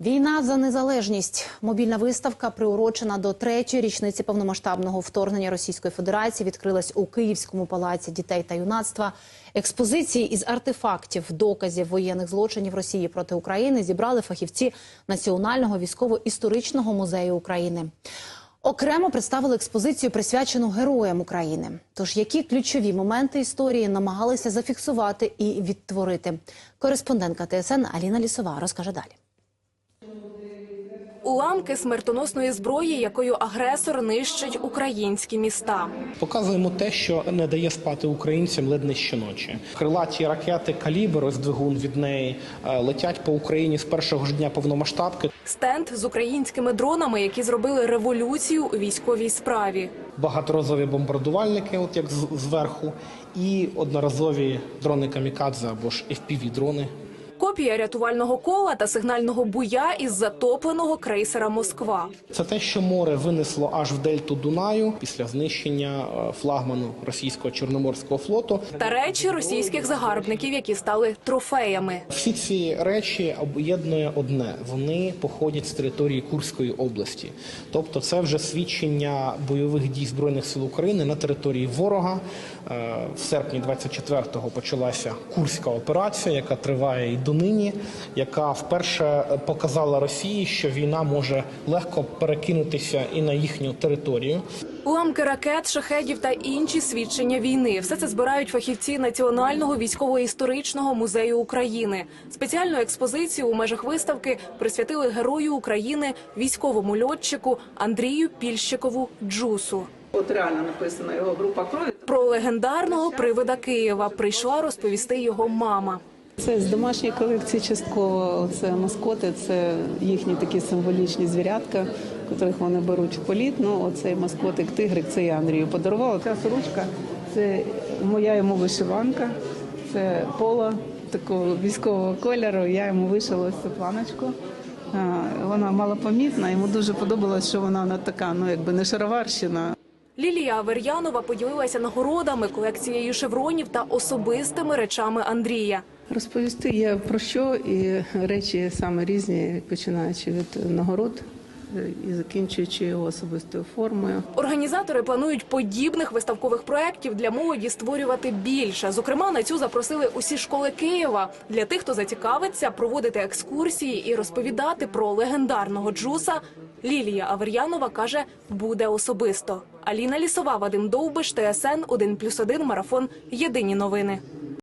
Війна за незалежність. Мобільна виставка, приурочена до третьої річниці повномасштабного вторгнення Російської Федерації, відкрилась у Київському палаці дітей та юнацтва. Експозиції із артефактів, доказів воєнних злочинів Росії проти України зібрали фахівці Національного військово-історичного музею України. Окремо представили експозицію, присвячену героям України. Тож, які ключові моменти історії намагалися зафіксувати і відтворити? Кореспондентка ТСН Аліна Лісова розкаже далі. Уламки смертоносної зброї, якою агресор нищить українські міста. Показуємо те, що не дає спати українцям ледь не щоночі. Крилаті ракети калібр, ось двигун від неї е, летять по Україні з першого ж дня повномасштабки. Стенд з українськими дронами, які зробили революцію у військовій справі. Багаторазові бомбардувальники, от як з- зверху, і одноразові дрони камікадзе або ж fpv дрони Копія рятувального кола та сигнального буя із затопленого крейсера Москва. Це те, що море винесло аж в дельту Дунаю після знищення е, флагману російського чорноморського флоту. Та речі російських загарбників, які стали трофеями. Всі ці речі об'єднує одне: вони походять з території Курської області. Тобто, це вже свідчення бойових дій збройних сил України на території ворога. Е, В серпні 24-го почалася Курська операція, яка триває і донині, яка вперше показала Росії, що війна може легко перекинутися і на їхню територію. Уламки ракет, шахедів та інші свідчення війни. Все це збирають фахівці Національного військово-історичного музею України. Спеціальну експозицію у межах виставки присвятили герою України, військовому льотчику Андрію Пільщикову Джусу. От реально написано його група крові. Про легендарного привида Києва прийшла розповісти його мама. Це з домашньої колекції частково. Це маскоти, це їхні такі символічні звірятка, котрих вони беруть в політ. Ну, оцей маскотик тигрик, це я Андрію подарувала. Ця сорочка це моя йому вишиванка, це поло такого військового кольору. Я йому вишила цю планочку. Вона малопомітна, йому дуже подобалось, що вона не така, ну якби не шароварщина. Лілія Авер'янова поділилася нагородами, колекцією шевронів та особистими речами Андрія. Розповісти є про що, і речі саме різні, починаючи від нагород е, і закінчуючи його особистою формою. Організатори планують подібних виставкових проєктів для молоді створювати більше. Зокрема, на цю запросили усі школи Києва для тих, хто зацікавиться проводити екскурсії і розповідати про легендарного джуса. Лілія Авер'янова каже, буде особисто. Аліна Лісова, Вадим Довбиш, ТСН 1+,1, Марафон. Єдині новини.